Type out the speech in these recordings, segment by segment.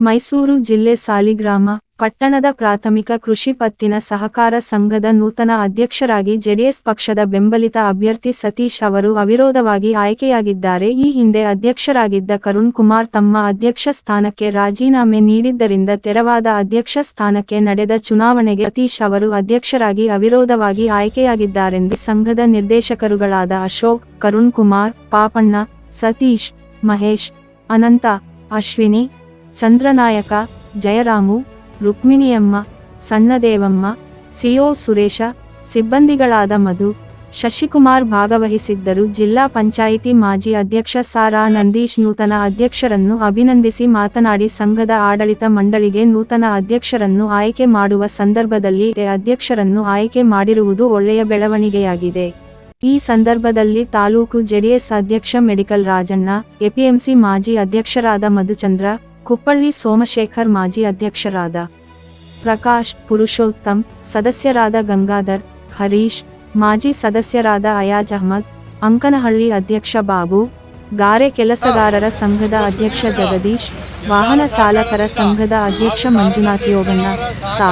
ಮೈಸೂರು ಜಿಲ್ಲೆ ಸಾಲಿಗ್ರಾಮ, ಪಟ್ಟಣದ ಪ್ರಾಥಮಿಕ ಕೃಷಿ ಪತ್ತಿನ ಸಹಕಾರ ಸಂಘದ ನೂತನ ಅಧ್ಯಕ್ಷರಾಗಿ ಜೆಡಿಎಸ್ ಪಕ್ಷದ ಬೆಂಬಲಿತ ಅಭ್ಯರ್ಥಿ ಸತೀಶ್ ಅವರು ಅವಿರೋಧವಾಗಿ ಆಯ್ಕೆಯಾಗಿದ್ದಾರೆ. ಈ ಹಿಂದೆ ಅಧ್ಯಕ್ಷರಾಗಿದ್ದ ಕರುಣ್ ಕುಮಾರ್ ತಮ್ಮ ಅಧ್ಯಕ್ಷ ಸ್ಥಾನಕ್ಕೆ ರಾಜೀನಾಮೆ ನೀಡಿದ್ದರಿಂದ ತೆರವಾದ ಅಧ್ಯಕ್ಷ ಸ್ಥಾನಕ್ಕೆ ನಡೆದ ಚುನಾವಣೆಗೆ ಸತೀಶ್ ಅವರು ಅಧ್ಯಕ್ಷರಾಗಿ ಅವಿರೋಧವಾಗಿ ಆಯ್ಕೆಯಾಗಿದ್ದಾರೆಂದು ಸಂಘದ ನಿರ್ದೇಶಕರುಗಳಾದ ಅಶೋಕ್, ಕರುಣ್ ಕುಮಾರ್, ಪಾಪಣ್ಣ, ಸತೀಶ್, ಮಹೇಶ್, ಅನಂತ, ಅಶ್ವಿನಿ ಚಂದ್ರನಾಯಕ, ಜಯರಾಮು, ರುಕ್ಮಿಣಿಯಮ್ಮ, ಸಣ್ಣದೇವಮ್ಮ, ಸಿಒ ಸುರೇಶ, ಸಿಬ್ಬಂದಿಗಳಾದ ಮಧು, ಶಶಿಕುಮಾರ್ ಭಾಗವಹಿಸಿದ್ದರು. ಜಿಲ್ಲಾ ಪಂಚಾಯಿತಿ ಮಾಜಿ ಅಧ್ಯಕ್ಷ ಸಾರಾ ನಂದೀಶ್ ನೂತನ ಅಧ್ಯಕ್ಷರನ್ನು ಅಭಿನಂದಿಸಿ ಮಾತನಾಡಿ, ಸಂಘದ ಆಡಳಿತ ಮಂಡಳಿಗೆ ನೂತನ ಅಧ್ಯಕ್ಷರನ್ನು ಆಯ್ಕೆ ಮಾಡುವ ಸಂದರ್ಭದಲ್ಲಿ ಅಧ್ಯಕ್ಷರನ್ನು ಆಯ್ಕೆ ಮಾಡಿರುವುದು ಒಳ್ಳೆಯ ಬೆಳವಣಿಗೆಯಾಗಿದೆ. ಈ ಸಂದರ್ಭದಲ್ಲಿ ತಾಲೂಕು ಜೆಡಿಎಸ್ ಅಧ್ಯಕ್ಷ ಮೆಡಿಕಲ್ ರಾಜಣ್ಣ, ಎಪಿಎಂಸಿ ಮಾಜಿ ಅಧ್ಯಕ್ಷರಾದ ಮಧುಚಂದ್ರ ಕುಪ್ಪಳ್ಳಿ ಸೋಮಶೇಖರ್ ಮಾಜಿ ಅಧ್ಯಕ್ಷರಾದ ಪ್ರಕಾಶ್ ಪುರುಷೋತ್ತಮ್, ಸದಸ್ಯರಾದ ಗಂಗಾಧರ್, ಹರೀಶ್, ಮಾಜಿ ಸದಸ್ಯರಾದ ಅಯಾಜ್ ಅಹ್ಮದ್, ಅಂಕನಹಳ್ಳಿ ಅಧ್ಯಕ್ಷ ಬಾಬು, ಗಾರೆ ಕೆಲಸಗಾರರ ಸಂಘದ ಅಧ್ಯಕ್ಷ ಜಗದೀಶ್, ವಾಹನ ಚಾಲಕರ ಸಂಘದ ಅಧ್ಯಕ್ಷ ಮಂಜುನಾಥ್ ಯೋಗಣ್ಣ, ಸಾ.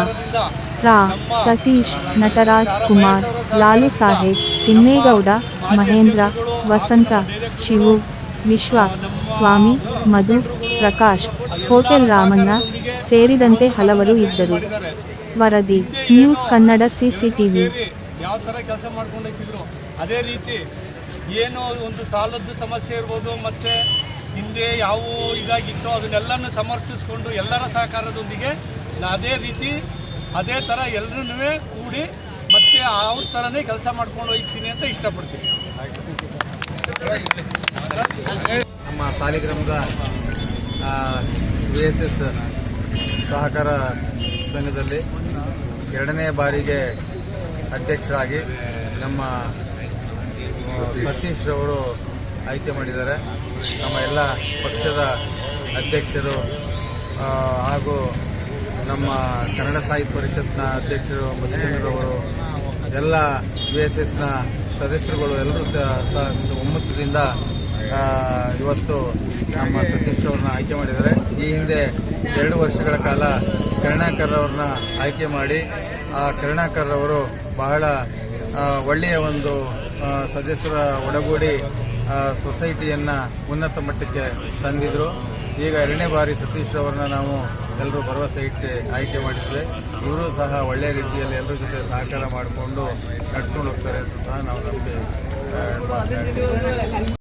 ರಾ. ಸತೀಶ್, ನಟರಾಜ್ ಕುಮಾರ್, ಲಾಲು ಸಾಹೇಬ್, ತಿಮ್ಮೇಗೌಡ, ಮಹೇಂದ್ರ, ವಸಂತ, ಶಿವು, ವಿಶ್ವ, ಸ್ವಾಮಿ, ಮಧು ಪ್ರಕಾಶ್ ಹೋಟೆಲ್ ರಾಮಣ್ಣ ಸೇರಿದಂತೆ ಹಲವರು ಇದ್ದರು. ವರದಿ ನ್ಯೂಸ್ ಕನ್ನಡ ಸಿಸಿಟಿವಿ. ಯಾವ ಥರ ಕೆಲಸ ಮಾಡ್ಕೊಂಡೋಗ್ತಿದ್ರು ಅದೇ ರೀತಿ ಏನು ಒಂದು ಸಾಲದ್ದು ಸಮಸ್ಯೆ ಇರ್ಬೋದು ಮತ್ತು ಹಿಂದೆ ಯಾವ ಇದಾಗಿತ್ತೋ ಅದನ್ನೆಲ್ಲನೂ ಸಮರ್ಥಿಸ್ಕೊಂಡು ಎಲ್ಲರ ಸಹಕಾರದೊಂದಿಗೆ ನಾ ಅದೇ ರೀತಿ ಅದೇ ಥರ ಎಲ್ಲರೂ ಕೂಡಿ ಮತ್ತೆ ಅವ್ರ ಥರನೇ ಕೆಲಸ ಮಾಡ್ಕೊಂಡು ಹೋಗ್ತೀನಿ ಅಂತ ಇಷ್ಟಪಡ್ತೀನಿ. ನಮ್ಮ ಸಾಲಿಗ್ರಾಮದ ವಿ ಎಸ್ ಎಸ್ ಸಹಕಾರ ಸಂಘದಲ್ಲಿ ಎರಡನೇ ಬಾರಿಗೆ ಅಧ್ಯಕ್ಷರಾಗಿ ನಮ್ಮ ಸತೀಶ್ ಅವರು ಆಯ್ಕೆ ಮಾಡಿದ್ದಾರೆ. ನಮ್ಮ ಎಲ್ಲ ಪಕ್ಷದ ಅಧ್ಯಕ್ಷರು ಹಾಗೂ ನಮ್ಮ ಕನ್ನಡ ಸಾಹಿತ್ಯ ಪರಿಷತ್ನ ಅಧ್ಯಕ್ಷರು ಮಧುಚಂದ್ರವರು ಎಲ್ಲ ವಿ ಎಸ್ ಎಸ್ನ ಸದಸ್ಯರುಗಳು ಎಲ್ಲರೂ ಸಹ ಒಮ್ಮತದಿಂದ ಇವತ್ತು ನಮ್ಮ ಸತೀಶ್ ಅವ್ರನ್ನ ಆಯ್ಕೆ ಮಾಡಿದ್ದಾರೆ. ಈ ಹಿಂದೆ ಎರಡು ವರ್ಷಗಳ ಕಾಲ ಕರುಣಾಕರ್ ಅವ್ರನ್ನ ಆಯ್ಕೆ ಮಾಡಿ, ಆ ಕರುಣಾಕರ್ ಅವರು ಬಹಳ ಒಳ್ಳೆಯ ಒಂದು ಸದಸ್ಯರ ಒಡಗೂಡಿ ಸೊಸೈಟಿಯನ್ನು ಉನ್ನತ ಮಟ್ಟಕ್ಕೆ ತಂದಿದ್ರು. ಈಗ ಎರಡನೇ ಬಾರಿ ಸತೀಶ್ ಅವರನ್ನ ನಾವು ಎಲ್ಲರೂ ಭರವಸೆ ಇಟ್ಟು ಆಯ್ಕೆ ಮಾಡಿದ್ವಿ. ಇವರು ಸಹ ಒಳ್ಳೆಯ ರೀತಿಯಲ್ಲಿ ಎಲ್ಲರ ಜೊತೆ ಸಹಕಾರ ಮಾಡಿಕೊಂಡು ನಡ್ಸ್ಕೊಂಡು ಹೋಗ್ತಾರೆ ಅಂತ ಸಹ ನಾವು ನಮಗೆ